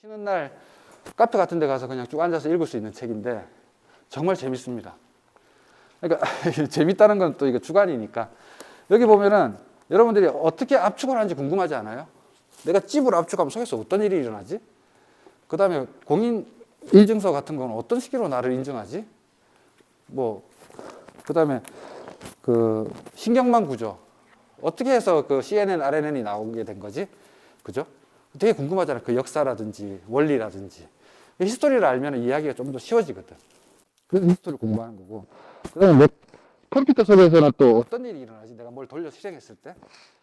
쉬는 날 카페 같은 데 가서 그냥 쭉 앉아서 읽을 수 있는 책인데 정말 재밌습니다. 그러니까 재밌다는 건 또 이거 주관이니까 여기 보면은 여러분들이 어떻게 압축을 하는지 궁금하지 않아요? 내가 찝을 압축하면 속에서 어떤 일이 일어나지? 그 다음에 공인 인증서 같은 건 어떤 식으로 나를 인증하지? 뭐, 그 다음에 그 신경망 구조. 어떻게 해서 그 CNN, RNN이 나오게 된 거지? 그죠? 되게 궁금하잖아요. 그 역사라든지 원리라든지. 이 히스토리를 알면 이야기가 좀 더 쉬워지거든. 그래서 히스토리를 공부하는 거고. 그 다음에 뭐 컴퓨터 속에서는 또 어떤 일이 일어나지? 내가 뭘 돌려 실행했을 때?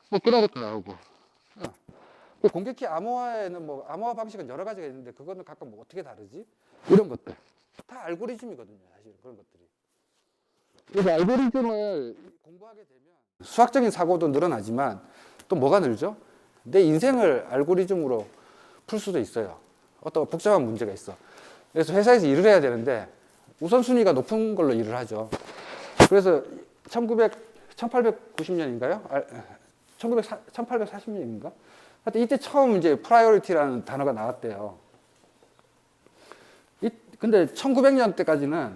뭐 그런 것도 나오고. 어. 그 공격키 암호화에는 뭐 암호화 방식은 여러 가지가 있는데 그거는 각각 뭐 어떻게 다르지? 이런 것들. 다 알고리즘이거든요, 사실 그런 것들이. 그래서 알고리즘을 공부하게 되면 수학적인 사고도 늘어나지만 또 뭐가 늘죠? 내 인생을 알고리즘으로 풀 수도 있어요. 어떤 복잡한 문제가 있어. 그래서 회사에서 일을 해야 되는데 우선순위가 높은 걸로 일을 하죠. 그래서 1900, 1890년인가요? 1900, 1840년인가? 하여튼 이때 처음 이제 프라이어리티라는 단어가 나왔대요. 이, 근데 1900년 때까지는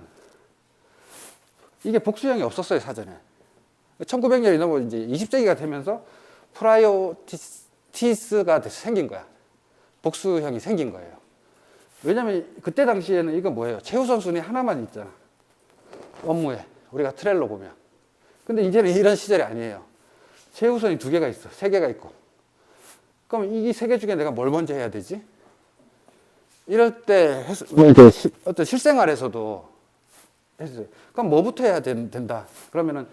이게 복수형이 없었어요, 사전에. 1900년이 넘어 이제 20세기가 되면서 프라이오티스 가 생긴 거야. 복수형이 생긴 거예요. 왜냐면 그때 당시에는 이거 뭐예요? 최우선 순위 하나만 있잖아. 업무에. 우리가 트렐로 보면. 근데 이제는 이런 시절이 아니에요. 최우선이 두 개가 있어. 세 개가 있고. 그럼 이 세 개 중에 내가 뭘 먼저 해야 되지? 이럴 때 했- 뭐 시- 어떤 실생활에서도. 그럼 뭐부터 해야 된, 된다? 그러면은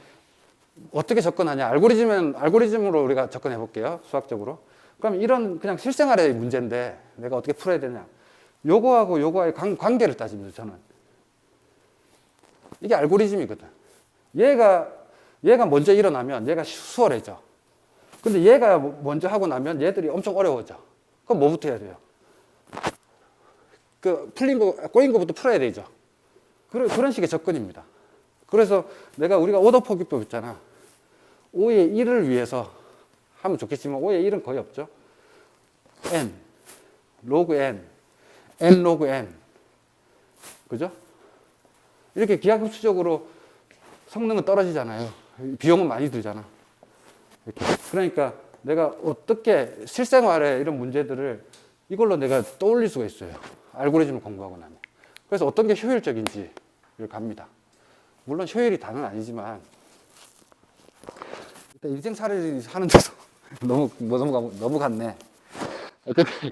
어떻게 접근하냐? 알고리즘은 알고리즘으로 우리가 접근해 볼게요. 수학적으로. 그럼 이런 그냥 실생활의 문제인데 내가 어떻게 풀어야 되냐? 요거하고 요거와의 관, 관계를 따집니다. 저는 이게 알고리즘이거든. 얘가 얘가 먼저 일어나면 얘가 수월해져. 근데 얘가 먼저 하고 나면 얘들이 엄청 어려워져. 그럼 뭐부터 해야 돼요? 그 풀린 거 꼬인 거부터 풀어야 되죠. 그런 식의 접근입니다. 그래서 내가 우리가 오더 포기법 있잖아. 5의 1을 위해서 하면 좋겠지만 5의 1은 거의 없죠. n, 로그 n, n 로그 n. 그죠? 이렇게 기하급수적으로 성능은 떨어지잖아요. 비용은 많이 들잖아. 이렇게. 그러니까 내가 어떻게 실생활에 이런 문제들을 이걸로 내가 떠올릴 수가 있어요. 알고리즘을 공부하고 나면. 그래서 어떤 게 효율적인지를 갑니다. 물론 효율이 다는 아니지만 일단 인생살이 하는데도 너무 뭐 너무 가- 너무 갔네.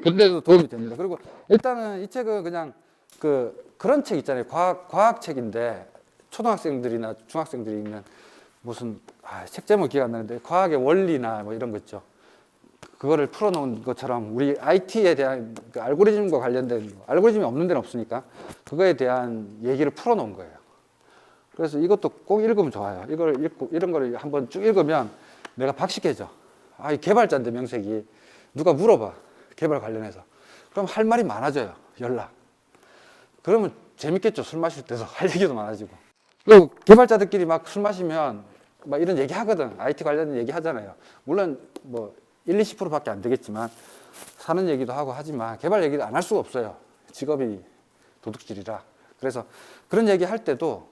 근데도 도움이 됩니다. 그리고 일단은 이 책은 그냥 그 그런 책 있잖아요. 과학 과학 책인데 초등학생들이나 중학생들이 읽는 무슨 아, 책 제목 기억 안 나는데 과학의 원리나 뭐 이런 거 있죠. 그거를 풀어놓은 것처럼 우리 IT에 대한 그 알고리즘과 관련된 거, 알고리즘이 없는 데는 없으니까 그거에 대한 얘기를 풀어놓은 거예요. 그래서 이것도 꼭 읽으면 좋아요. 이걸 읽고 이런 거를 한번 쭉 읽으면 내가 박식해져. 아, 이 개발자인데 명색이 누가 물어봐 개발 관련해서. 그럼 할 말이 많아져요. 연락. 그러면 재밌겠죠. 술 마실 때도 할 얘기도 많아지고. 그리고 개발자들끼리 막 술 마시면 막 이런 얘기 하거든. IT 관련 얘기 하잖아요. 물론 뭐 1, 20%밖에 안 되겠지만 사는 얘기도 하고 하지만 개발 얘기도 안할 수가 없어요. 직업이 도둑질이라. 그래서 그런 얘기 할 때도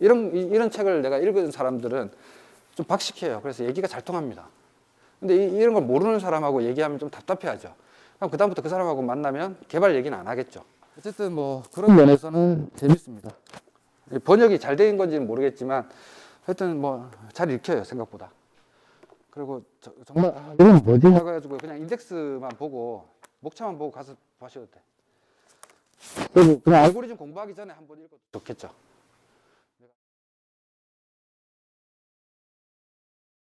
이런 이- 이런 책을 내가 읽은 사람들은 좀 박식해요. 그래서 얘기가 잘 통합니다. 근데 이, 이런 걸 모르는 사람하고 얘기하면 좀 답답해하죠. 그럼 그다음부터 그 사람하고 만나면 개발 얘기는 안 하겠죠. 어쨌든 뭐 그런 면에서는 재밌습니다. 이 번역이 잘 된 건지는 모르겠지만 하여튼 뭐 잘 읽혀요 생각보다. 그리고 저- 정말 아, 이건 뭐지? 해가지고 그냥 인덱스만 보고 목차만 보고 가서 보셔도 돼. 그리고 그냥 알고리즘 공부하기 전에 한번 읽어도 좋겠죠.